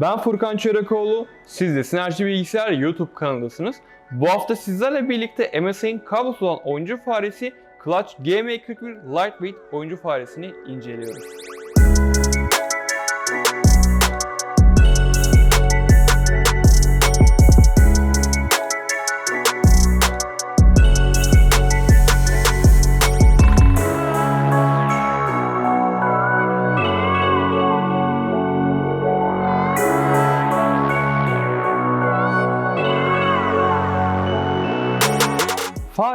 Ben Furkan Çörekoğlu, siz de Sinerji Bilgisayar YouTube kanalındasınız. Bu hafta sizlerle birlikte MSI'nin kablosuz olan oyuncu faresi Clutch GM41 Lightweight oyuncu faresini inceliyoruz.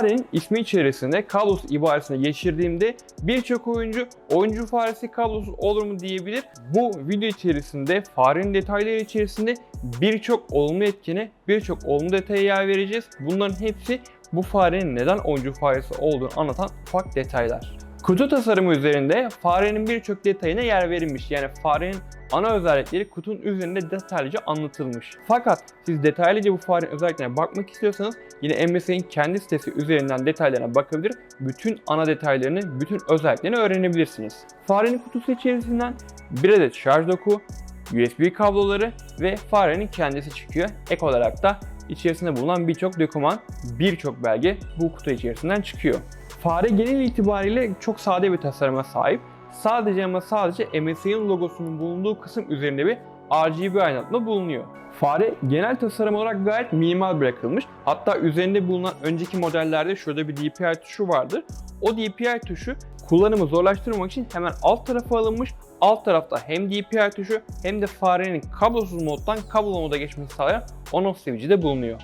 Farenin ismi içerisinde kablosuz ibaresine geçirdiğimde birçok oyuncu oyuncu faresi kablosuz olur mu diyebilir. Bu video içerisinde farenin detayları içerisinde birçok olumlu etkene, birçok olumlu detaya yer vereceğiz. Bunların hepsi bu farenin neden oyuncu faresi olduğunu anlatan ufak detaylar. Kutu tasarımı üzerinde farenin birçok detayına yer verilmiş. Yani farenin ana özellikleri kutunun üzerinde detaylıca anlatılmış. Fakat siz detaylıca bu farenin özelliklerine bakmak istiyorsanız yine MSI'nin kendi sitesi üzerinden detaylarına bakabilir, bütün ana detaylarını, bütün özelliklerini öğrenebilirsiniz. Farenin kutusu içerisinden bir adet şarj doku, USB kabloları ve farenin kendisi çıkıyor. Ek olarak da içerisinde bulunan birçok doküman, birçok belge bu kutu içerisinden çıkıyor. Fare genel itibariyle çok sade bir tasarıma sahip. Sadece ama sadece MSI'nin logosunun bulunduğu kısım üzerinde bir RGB aydınlatma bulunuyor. Fare genel tasarım olarak gayet minimal bırakılmış. Hatta üzerinde bulunan önceki modellerde şurada bir DPI tuşu vardır. O DPI tuşu kullanımı zorlaştırmak için hemen alt tarafa alınmış. Alt tarafta hem DPI tuşu hem de farenin kablosuz moddan kablolu moda geçmesini sağlayan on-off switch'i de bulunuyor.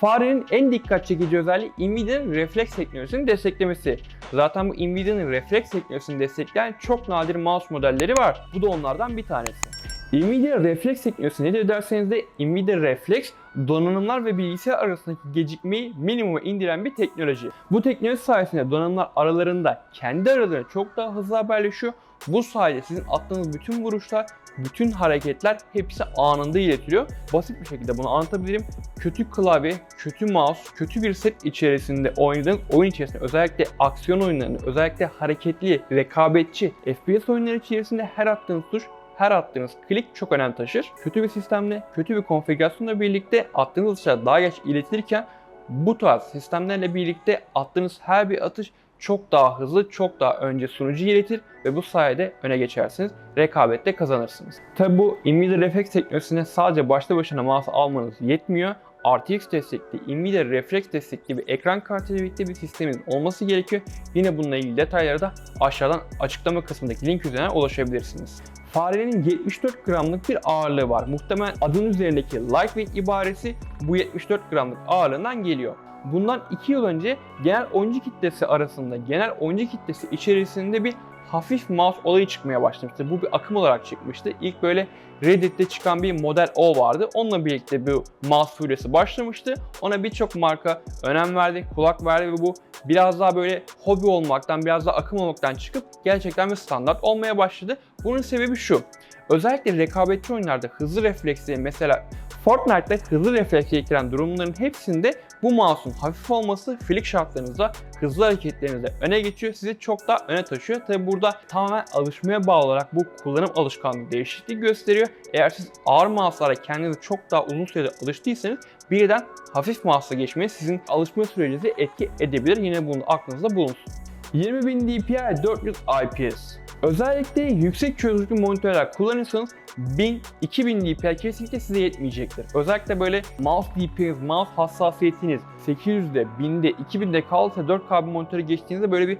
Farenin en dikkat çekici özelliği Nvidia'nın refleks teknolojisini desteklemesi. Zaten bu Nvidia'nın refleks teknolojisini destekleyen çok nadir mouse modelleri var. Bu da onlardan bir tanesi. Nvidia refleks teknolojisi nedir derseniz de Nvidia Reflex donanımlar ve bilgisayar arasındaki gecikmeyi minimuma indiren bir teknoloji. Bu teknoloji sayesinde donanımlar aralarında kendi aralarında çok daha hızlı haberleşiyor. Bu sayede sizin attığınız bütün vuruşlar, bütün hareketler hepsi anında iletiliyor. Basit bir şekilde bunu anlatabilirim. Kötü klavye, kötü mouse, kötü bir set içerisinde oynadığınız oyun içerisinde özellikle aksiyon oyunlarında, özellikle hareketli, rekabetçi FPS oyunları içerisinde her attığınız tuş her attığınız klik çok önem taşır. Kötü bir sistemle, kötü bir konfigürasyonla birlikte attığınız atışlar daha geç iletilirken bu tarz sistemlerle birlikte attığınız her bir atış çok daha hızlı, çok daha önce sunucu iletir ve bu sayede öne geçersiniz. Rekabette kazanırsınız. Tabi bu Nvidia Reflex teknolojisine sadece başta başına mouse almanız yetmiyor. RTX destekli, Nvidia Reflex destekli bir ekran kartıyla birlikte bir sistemin olması gerekiyor. Yine bununla ilgili detaylara da aşağıdan açıklama kısmındaki link üzerinden ulaşabilirsiniz. Farenin 74 gramlık bir ağırlığı var. Muhtemelen adın üzerindeki lightweight ibaresi bu 74 gramlık ağırlığından geliyor. Bundan 2 yıl önce genel oyuncu kitlesi arasında, genel oyuncu kitlesi içerisinde bir hafif mouse olayı çıkmaya başlamıştı. Bu bir akım olarak çıkmıştı. İlk böyle Reddit'te çıkan bir model O vardı. Onunla birlikte bu mouse furyası başlamıştı. Ona birçok marka önem verdi, kulak verdi ve bu biraz daha böyle hobi olmaktan, biraz daha akım olmaktan çıkıp gerçekten bir standart olmaya başladı. Bunun sebebi şu. Özellikle rekabetçi oyunlarda hızlı refleksli mesela Fortnite'da hızlı refleks gerektiren durumların hepsinde bu mouse'un hafif olması flick şartlarınızda, hızlı hareketlerinizde öne geçiyor. Sizi çok daha öne taşıyor. Tabi burada tamamen alışmaya bağlı olarak bu kullanım alışkanlığı değişiklik gösteriyor. Eğer siz ağır mouse'lara kendinizi çok daha uzun sürede alıştıysanız birden hafif mouse'a geçmeye sizin alışma sürecinizi etki edebilir. Yine bunu aklınızda bulunsun. 20000 DPI 400 IPS. Özellikle yüksek çözünürlüklü monitörler kullanırsanız 1000-2000 DPI kesinlikle size yetmeyecektir. Özellikle böyle mouse DPI'niz, mouse hassasiyetiniz 800'de, 1000'de, 2000'de kalırsa 4K bir monitöre geçtiğinizde böyle bir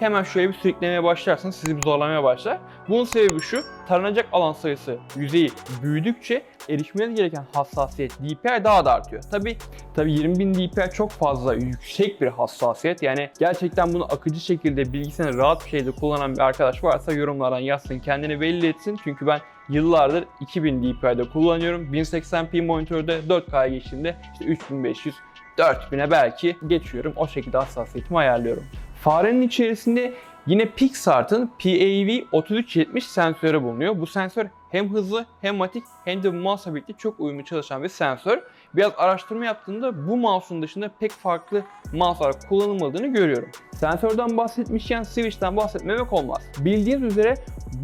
hemen şöyle bir sürüklemeye başlarsınız, sizi bir zorlamaya başlar. Bunun sebebi şu, taranacak alan sayısı, yüzeyi büyüdükçe erişmeniz gereken hassasiyet DPI daha da artıyor. Tabi tabi 20.000 DPI çok fazla yüksek bir hassasiyet. Yani gerçekten bunu akıcı şekilde bilgisayarını rahat bir şekilde kullanan bir arkadaş varsa yorumlardan yazsın, kendini belli etsin. Çünkü ben yıllardır 2000 DPI'de kullanıyorum. 1080p monitörde 4K'ya geçtiğimde işte 3500 4000'e belki geçiyorum. O şekilde hassasiyetimi ayarlıyorum. Farenin içerisinde Yine Pixart'ın PAV3370 sensörü bulunuyor. Bu sensör hem hızlı hem matik hem de birlikte çok uyumlu çalışan bir sensör. Biraz araştırma yaptığımda bu mouse'un dışında pek farklı mouse'lar kullanılmadığını görüyorum. Sensörden bahsetmişken switch'ten bahsetmemek olmaz. Bildiğiniz üzere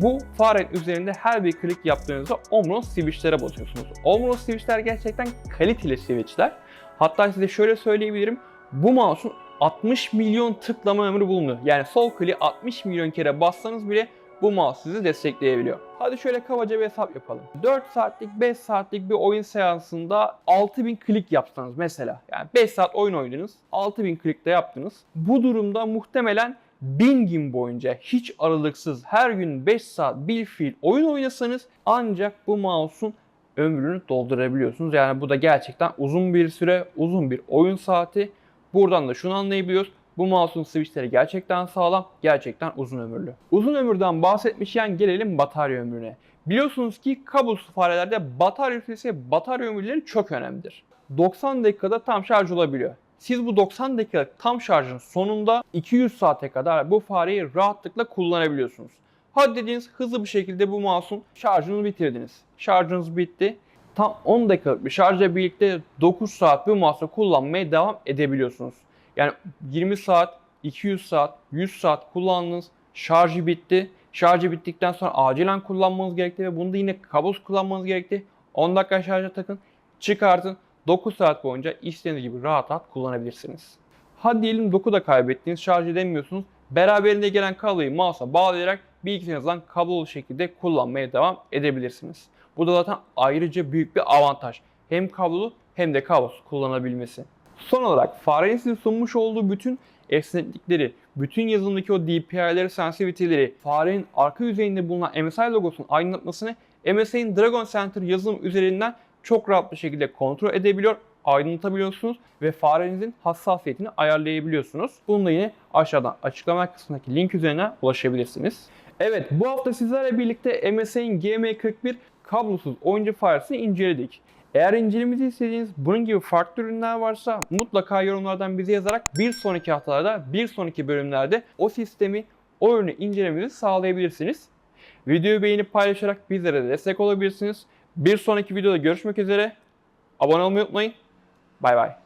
bu farenin üzerinde her bir klik yaptığınızda Omron switch'lere basıyorsunuz. Omron switch'ler gerçekten kaliteli switch'ler. Hatta size şöyle söyleyebilirim. Bu mouse'un 60 milyon tıklama ömrü bulunuyor. Yani sol kliği 60 milyon kere bassanız bile bu mouse sizi destekleyebiliyor. Hadi şöyle kabaca bir hesap yapalım. 4 saatlik 5 saatlik bir oyun seansında 6000 klik yapsanız mesela. Yani 5 saat oyun oynadınız 6000 klik de yaptınız. Bu durumda muhtemelen 1000 gün boyunca hiç aralıksız her gün 5 saat bir fiil oyun oynasanız ancak bu mouse'un ömrünü doldurabiliyorsunuz. Yani bu da gerçekten uzun bir süre, uzun bir oyun saati. Buradan da şunu anlayabiliyoruz. Bu mouse'un switchleri gerçekten sağlam, gerçekten uzun ömürlü. Uzun ömürden bahsetmişken gelelim batarya ömrüne. Biliyorsunuz ki kablosuz farelerde batarya süresi, batarya ömürleri çok önemlidir. 90 dakikada tam şarj olabiliyor. Siz bu 90 dakika tam şarjın sonunda 200 saate kadar bu fareyi rahatlıkla kullanabiliyorsunuz. Hadi dediğiniz hızlı bir şekilde bu mouse'un şarjını bitirdiniz. Şarjınız bitti. Tam 10 dakikalık bir şarjla birlikte 9 saat bu mouse'u kullanmaya devam edebiliyorsunuz. Yani 20 saat, 200 saat, 100 saat kullandınız. Şarjı bitti. Şarjı bittikten sonra acilen kullanmanız gerekti ve bunu da yine kablosuz kullanmanız gerekti. 10 dakika şarja takın, çıkartın. 9 saat boyunca istediğiniz gibi rahat rahat kullanabilirsiniz. Hadi diyelim doku da kaybettiniz, şarj edemiyorsunuz. Beraberinde gelen kabloyu mouse'a bağlayarak bilgisayarınızdan kablolu şekilde kullanmaya devam edebilirsiniz. Bu da zaten ayrıca büyük bir avantaj. Hem kablolu hem de kablosuz kullanabilmesi. Son olarak farenin size sunmuş olduğu bütün esneklikleri, bütün yazılımdaki o DPI'leri, sensitivity'leri, farenin arka yüzeyinde bulunan MSI logosunun aydınlatmasını MSI'nin Dragon Center yazılım üzerinden çok rahat bir şekilde kontrol edebiliyor, aydınlatabiliyorsunuz ve farenizin hassasiyetini ayarlayabiliyorsunuz. Bunu da yine aşağıdan açıklama kısmındaki link üzerinden ulaşabilirsiniz. Evet bu hafta sizlerle birlikte MSI'nin GM41 kablosuz oyuncu faresini inceledik. Eğer incelememizi istediğiniz bunun gibi farklı ürünler varsa mutlaka yorumlardan bize yazarak bir sonraki haftalarda, bir sonraki bölümlerde o sistemi, o ürünü incelememizi sağlayabilirsiniz. Videoyu beğenip paylaşarak bizlere de destek olabilirsiniz. Bir sonraki videoda görüşmek üzere. Abone olmayı unutmayın. Bay bay.